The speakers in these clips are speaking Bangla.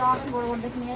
বড় বড় দেখে নিয়ে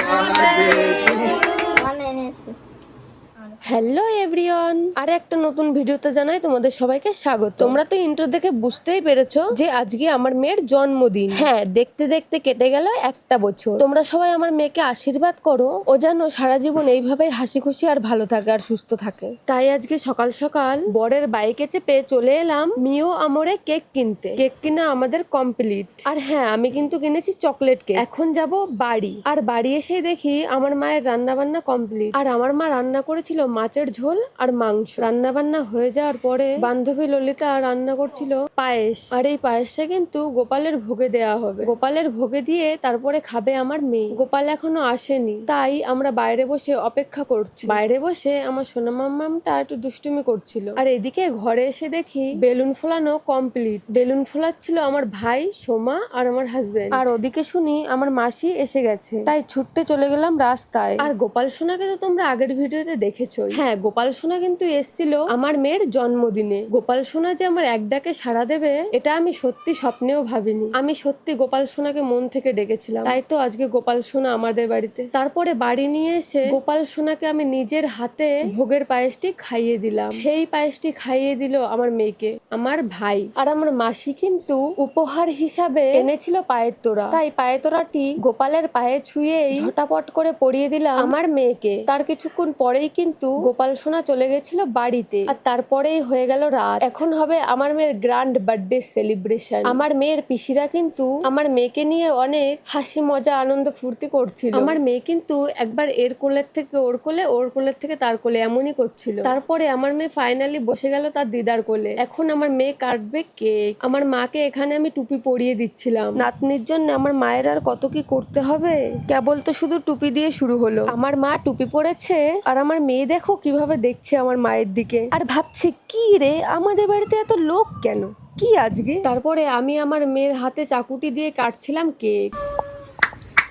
হ্যালো এভরিওয়ান। আর একটা নতুন ভিডিওতে জানাই তোমাদের সবাইকে স্বাগত। তোমরা তো ইন্ট্রো দেখে বুঝতেই পেরেছ যে আজকে আমার মেয়ের জন্মদিন। হ্যাঁ দেখতে দেখতে কেটে গেল একটা বছর। তোমরা সবাই আমার মেয়েকে আশীর্বাদ করো। ও যেন সারা জীবন এইভাবেই হাসি খুশি আর ভালো থাকে আর সুস্থ থাকে। তাই আজকে সকাল সকাল বরের বাইকে চেপে চলে এলাম মিও আমরে কেক কিনতে। কেক কিনা আমাদের কমপ্লিট আর হ্যাঁ আমি কিন্তু কিনেছি চকলেট কেক। এখন যাব বাড়ি। আর বাড়ি এসে দেখি আমার মায়ের রান্না বান্না কমপ্লিট আর আমার মা রান্না করেছিল মাছের ঝোল আর মাংস। রান্না বান্না হয়ে যাওয়ার পরে বান্ধবী ললিতা রান্না করছিল পায়েস। আর এই পায়েসটা কিন্তু গোপালের ভোগে দেওয়া হবে। গোপালের ভোগে দিয়ে তারপরে খাবে আমার মেয়ে। গোপাল এখনও আসেনি। তাই আমরা বাইরে বসে অপেক্ষা করছি। বাইরে বসে আমার সোনা মাম্মামটা একটু দুষ্টুমি করছিল। আর এদিকে ঘরে এসে দেখি বেলুন ফোলানো কমপ্লিট। বেলুন ফোলাচ্ছিল আমার ভাই, সোমা আর আমার হাজবেন্ড আর ওদিকে শুনি আমার মাসি এসে গেছে। তাই ছুটতে চলে গেলাম রাস্তায়। আর গোপাল সোনাকে তো তোমরা আগের ভিডিওতে দেখেছ। হ্যাঁ গোপাল সোনা কিন্তু এসেছিল আমার মেয়ের জন্মদিনে। গোপাল সোনা যে আমার এক ডাকে সাড়া দেবে, এটা আমি সত্যি স্বপ্নেও ভাবিনি। আমি সত্যি গোপাল সোনাকে মন থেকে ডেকেছিলাম। তাই তো আজকে গোপাল সোনা আমাদের বাড়িতে। তারপরে বাড়ি নিয়ে এসে গোপাল সোনাকে আমি নিজের হাতে ভোগের পায়েসটি খাইয়ে দিলাম। সেই পায়েসটি খাইয়ে দিল আমার মেয়েকে, আমার ভাই। আর আমার মাসি কিন্তু উপহার হিসাবে এনেছিল পায়ের তোরা তাই পায়ের তোরাটি গোপালের পায়ে ছুঁয়েই ঝটাপট করে পরিয়ে দিলাম আমার মেয়েকে। তার কিছুক্ষণ পরেই কিন্তু গোপাল সোনা চলে গেছিল বাড়িতে। আর তারপরেই হয়ে গেল রাত। এখন হবে আমার মেয়ের গ্র্যান্ড বার্থডে সেলিব্রেশন আমার মেয়ের পিসিরা কিন্তু আমার মেয়েকে নিয়ে অনেক হাসি, মজা, আনন্দ, ফুর্তি করছিল। আমার মেয়ে কিন্তু একবার এর কোলের থেকে ওর কোলে, ওর কোলের থেকে তার কোলে এমনই করছিল। তারপরে আমার মেয়ে ফাইনালি বসে গেল তার দিদার কোলে। এখন আমার মেয়ে কাটবে কেক আমার মাকে এখানে আমি টুপি পরিয়ে দিচ্ছিলাম। নাতনির জন্য আমার মায়ের আর কত কি করতে হবে? কেবল তো শুধু টুপি দিয়ে শুরু হলো। আমার মা টুপি পরেছে আর আমার মেয়ে দেখো কীভাবে দেখছে আমার মায়ের দিকে। আর ভাবছে কি রে আমাদের বাড়িতে এত লোক কেন? কি আজকে? তারপরে আমি আমার মেয়ের হাতে চাকুটি দিয়ে কাটছিলাম cake.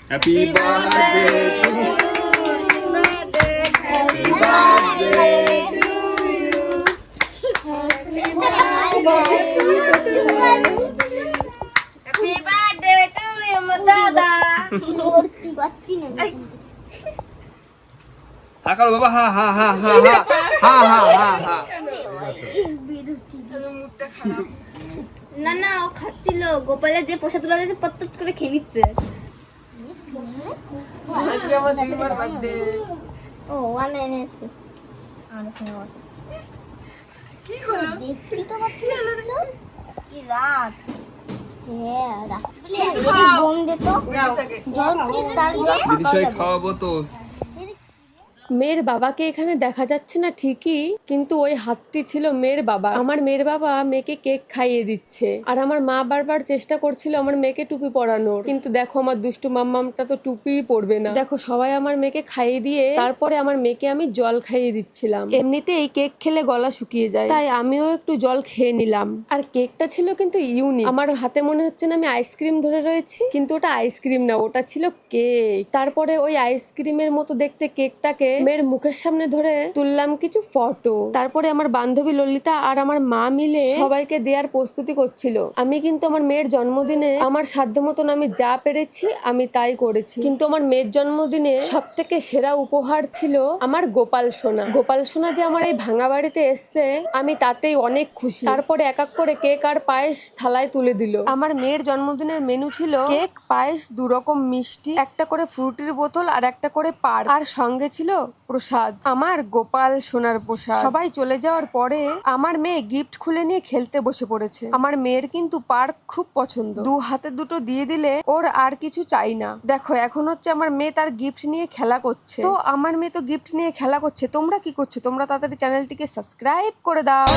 Happy birthday happy birthday to you দাদা হা করো বাবা হা হা হা হা হা হা হা হা হা না না ও খাচ্ছিল। গোপালের যে পোষা তোলা দিয়েছে পট করে খেয়ে নিচ্ছে। ও ওয়ান এনেছি আর কি হলো? দেখতে তো পাচ্ছি না কি রাত? হ্যাঁ রাত্রে যদি বোম দিত। জল তাড়িয়ে দিদি খাওয়াবো তো। মেয়ের বাবাকে এখানে দেখা যাচ্ছে না ঠিকই, কিন্তু ওই হাতটি ছিল মেয়ের বাবা আমার মেয়ের বাবা মেয়েকে কেক খাইয়ে দিচ্ছে। আর আমার মা বারবার চেষ্টা করছিল আমার মেয়েকে টুপি পরানোর। কিন্তু দেখো আমার দুষ্টু মাম্মামটা তো টুপিই পরবে না। দেখো সবাই আমার মেয়েকে খাইয়ে দিয়ে তারপরে আমার মেয়েকে আমি জল খাইয়ে দিচ্ছিলাম। এমনিতেই কেক খেলে গলা শুকিয়ে যায়। তাই আমিও একটু জল খেয়ে নিলাম। আর কেকটা ছিল কিন্তু ইউনিক। আমার হাতে মনে হচ্ছে না আমি আইসক্রিম ধরে রয়েছি, কিন্তু ওটা আইসক্রিম না, ওটা ছিল কেক। তারপরে ওই আইসক্রিমের মতো দেখতে কেকটাকে মেয়ের মুখের সামনে ধরে তুললাম কিছু ফটো তারপরে আমার বান্ধবী ললিতা আর আমার মা মিলে সবাইকে দেওয়ার প্রস্তুতি করছিল। আমি কিন্তু আমার মেয়ের জন্মদিনে আমার সাধ্য মতন আমি যা পেরেছি আমি তাই করেছি। কিন্তু আমার মেয়ের জন্মদিনে সব থেকে সেরা উপহার ছিল আমার গোপাল সোনা। গোপাল সোনা যে আমার এই ভাঙা বাড়িতে এসছে, আমি তাতেই অনেক খুশি। তারপরে এক এক করে কেক আর পায়েস থালায় তুলে দিল। আমার মেয়ের জন্মদিনের মেনু ছিল কেক, পায়েস দু রকম মিষ্টি, একটা করে ফ্রুটির বোতল আর একটা করে পার আর সঙ্গে ছিল প্রসাদ, আমার গোপাল সোনার প্রসাদ। সবাই চলে যাওয়ার পরে আমার মেয়ে গিফট খুলে নিয়ে খেলতে বসে পড়েছে। আমার মেয়ের কিন্তু পার্ক খুব পছন্দ। দু হাতে দুটো দিয়ে দিলে ওর আর কিছু চাই না। দেখো, এখন হচ্ছে আমার মেয়ে তার গিফট নিয়ে খেলা করছে। তো আমার মেয়ে তো গিফট নিয়ে খেলা করছে। তোমরা কি করছ? তোমরা তাড়াতাড়ি চ্যানেলটিকে সাবস্ক্রাইব করে দাও।